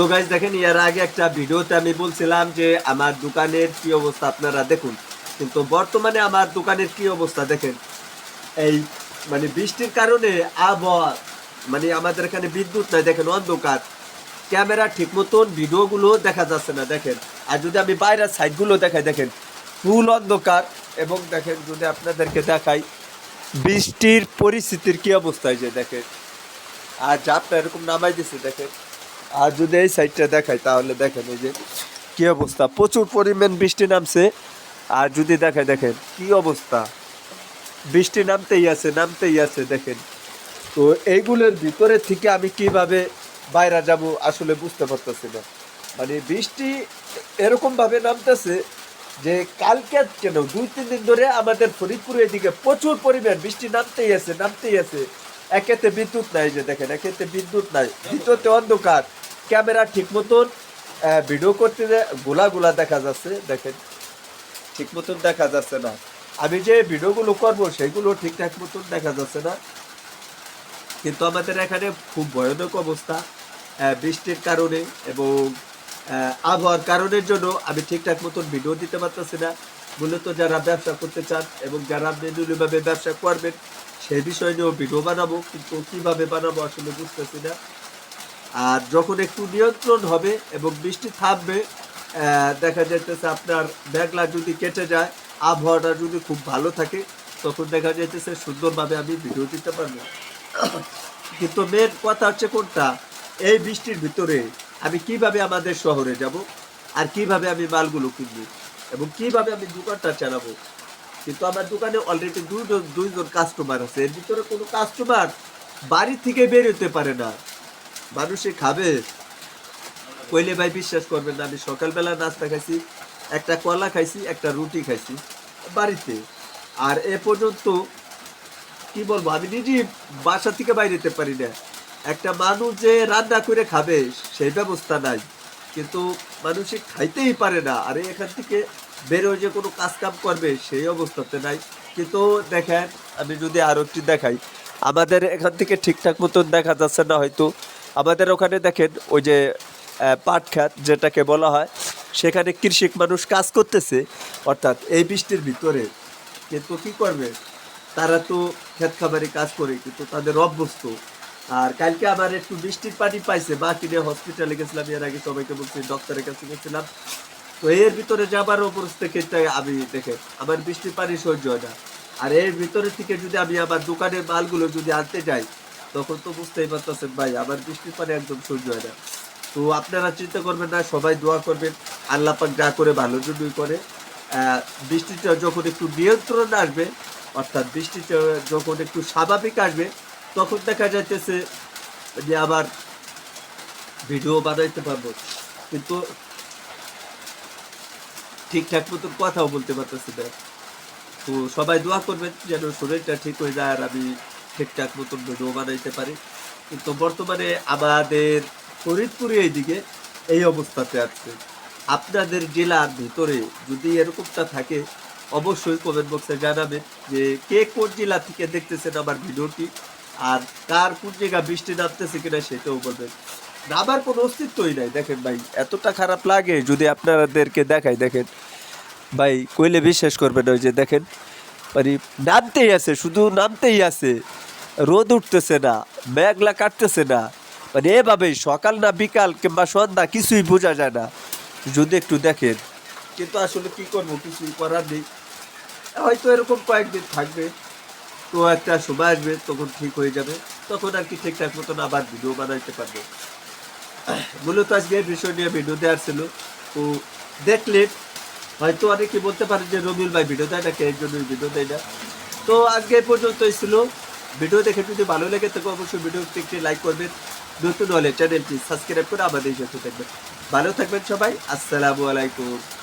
So guys দেখেন, এর আগে একটা ভিডিওতে আমি বলছিলাম যে আমার দোকানের কি অবস্থা, আপনারা দেখুন। কিন্তু বর্তমানে আমার দোকানের কি অবস্থা দেখেন। এই মানে বৃষ্টির কারণে আবহাওয়া মানে আমাদের এখানে বিদ্যুৎ নাই, দেখেন, অন্ধকার। ক্যামেরা ঠিক মতন, ভিডিওগুলো দেখা যাচ্ছে না, দেখেন। আর যদি আমি বাইরের সাইডগুলো দেখাই, দেখেন, ফুল অন্ধকার। এবং দেখেন, যদি আপনাদেরকে দেখাই, বৃষ্টির পরিস্থিতির কি অবস্থা যে, দেখেন। আর জাপটা এরকম নামাই দিছে, দেখেন। আর যদি এই সাইডটা দেখাই, তাহলে দেখেন এই যে কি অবস্থা। প্রচুর পরিমাণ বৃষ্টি নামছে। আর যদি দেখাই, দেখেন কি অবস্থা। বৃষ্টি নামতেই আছে নামতেই আছে, দেখেন। তো এইগুলোর ভিতরে থেকে আমি কীভাবে বাইরে যাব আসলে বুঝতে পারতেছি না। মানে বৃষ্টি এরকমভাবে নামতেছে যে কালকে কেন দুই, তিন দিন ধরে আমাদের ফরিদপুরের এদিকে প্রচুর পরিমাণ বৃষ্টি নামতেই আছে নামতেই আছে। একেতে বিদ্যুৎ নাই যে, দেখেন, একেতে বিদ্যুৎ নাই। দ্বিতীয়তে অন্ধকার। ক্যামেরা ঠিক মতন ভিডিও করতে গোলা গোলা দেখা যাচ্ছে, দেখেন ঠিক মতন দেখা যাচ্ছে না। আমি যে ভিডিওগুলো করব সেগুলো ঠিকঠাক মতন দেখা যাচ্ছে না। কিন্তু আমাদের এখানে খুব ভয়ানক অবস্থা বৃষ্টির কারণে এবং আবহাওয়ার কারণের জন্য আমি ঠিকঠাক মতন ভিডিও দিতে পারতেছি না। মূলত যারা ব্যবসা করতে চান এবং যারা মেনুলিভাবে ব্যবসা করবেন, সেই বিষয় নিয়েও ভিডিও বানাবো, কিন্তু কীভাবে বানাবো আসলে বুঝতেছি না। আর যখন একটু নিয়ন্ত্রণ হবে এবং বৃষ্টি থামবে দেখা যাইতেছে আপনার মেঘলা যদি কেটে যায়, আবহাওয়াটা যদি খুব ভালো থাকে, তখন দেখা যাইতেছে সুন্দরভাবে আমি ভিডিও দিতে পারব। কিন্তু মেন কথা হচ্ছে কোনটা? এই বৃষ্টির ভিতরে আমি কীভাবে আমাদের শহরে যাব আর কীভাবে আমি মালগুলো কিনবো এবং কীভাবে আমি দোকানটা চালাবো? কিন্তু আমার দোকানে অলরেডি দুইজন দুইজন কাস্টমার আছে। এর ভিতরে কোনো কাস্টমার বাড়ি থেকে বেরোতে পারে না। মানুষে খাবে। কইলে ভাই বিশ্বাস করবেন না, আমি সকালবেলা নাস্তা খাইছি, একটা কলা খাইছি, একটা রুটি খাইছি বাড়িতে। আর এ পর্যন্ত কি বলব, আমি নিজে বাসা থেকে বাইরে যেতে পারি না। একটা মানুষ যে রান্না করে খাবে, সেই ব্যবস্থা নাই। কিন্তু মানুষে খাইতেই পারে না। আর এখান থেকে বেরোয় যে কোনো কাজ কাম করবে, সেই অবস্থাতে নাই। কিন্তু দেখেন, আমি যদি আরও একটি দেখাই, আমাদের এখান থেকে ঠিকঠাক মতন দেখা যাচ্ছে না হয়তো। আমাদের ওখানে দেখেন ওই যে পাট খাত যেটাকে বলা হয়, সেখানে কৃষিক মানুষ কাজ করতেছে। অর্থাৎ এই বৃষ্টির ভিতরে কিন্তু কি করবে? তারা তো ক্ষেত খামারে কাজ করে, কিন্তু তাদের অভ্যস্ত। আর কালকে আবার একটু বৃষ্টির পানি পাইছে মা কিনে হসপিটালে গেছিলাম, এর আগে সবাইকে বলছি ডক্টরের কাছে গেছিলাম। তো এর ভিতরে যাবার পরিস্থিতিটা আমি দেখে আমার বৃষ্টির পানি সহ্য হয় না। আর এর ভিতরে থেকে যদি আমি আমার দোকানের মালগুলো যদি আনতে যাই তখন তো বুঝতেই পারতেছেন ভাই আমার বৃষ্টির পানি একদম সহ্য হয় না। তো আপনারা চিন্তা করবেন না, সবাই দোয়া করবেন, আল্লাহ পাক যা করে ভালো জন্যই করে। বৃষ্টিটা যখন একটু নিয়ন্ত্রণ আসবে, অর্থাৎ বৃষ্টিটা যখন একটু স্বাভাবিক আসবে, তখন দেখা যাইতেছে যে আবার ভিডিও বানাইতে পারব। কিন্তু ঠিকঠাক মতন কথাও বলতে পারতেছি না। তো সবাই দোয়া করবেন যেন শরীরটা ঠিক হয়ে যায় আর আমি ঠিকঠাক মতন ভিডিও বানাইতে পারি। কিন্তু বর্তমানে আমাদের ফরিদপুরে এইদিকে এই অবস্থাতে আছে। আপনাদের জেলার ভিতরে যদি এরকমটা থাকে, অবশ্যই কমেন্ট বক্সে জানাবেন যে কে কোন জেলা থেকে দেখতেছেন আমার ভিডিওটি আর কার কোন জায়গা বৃষ্টি নামতেছে কিনা সেটাও বলবেন। নামার কোনো অস্তিত্বই নাই। দেখেন ভাই, এতটা খারাপ লাগে যদি আপনাদেরকে দেখাই, দেখেন। ভাই, কইলে বিশ্বাস করবেন ওই যে দেখেন মানে নামতেই আছে, শুধু নামতেই আছে। রোদ উঠতেছে না, মেঘলা কাটতেছে না। মানে এভাবেই সকাল না বিকাল কিংবা সন্ধ্যা কিছুই বোঝা যায় না। যদি একটু দেখেন, কিন্তু আসলে কি করব, কিছুই করার নেই। হয়তো এরকম কয়েকদিন থাকবে, তো একটা সময় আসবে, তখন ঠিক হয়ে যাবে। তখন আর কি ঠিকঠাক মতন আবার ভিডিও বানাইতে পারব। মূলত আজকে বিষয় নিয়ে ভিডিও দেওয়ার ছিল। তো দেখলে, হয়তো অনেকে বলতে পারে যে, রবিউল ভাই ভিডিও দেয় না কে এর জন্যই ভিডিও দেয় না। তো আজকে পর্যন্তই ছিল। ভিডিও দেখে যদি ভালো লাগে থাকে, অবশ্যই ভিডিওটি একটি লাইক করবেন। নতুন হলে চ্যানেলটি সাবস্ক্রাইব করে আমাদের সাথে থাকবেন। ভালো থাকবেন সবাই। আসসালামু আলাইকুম।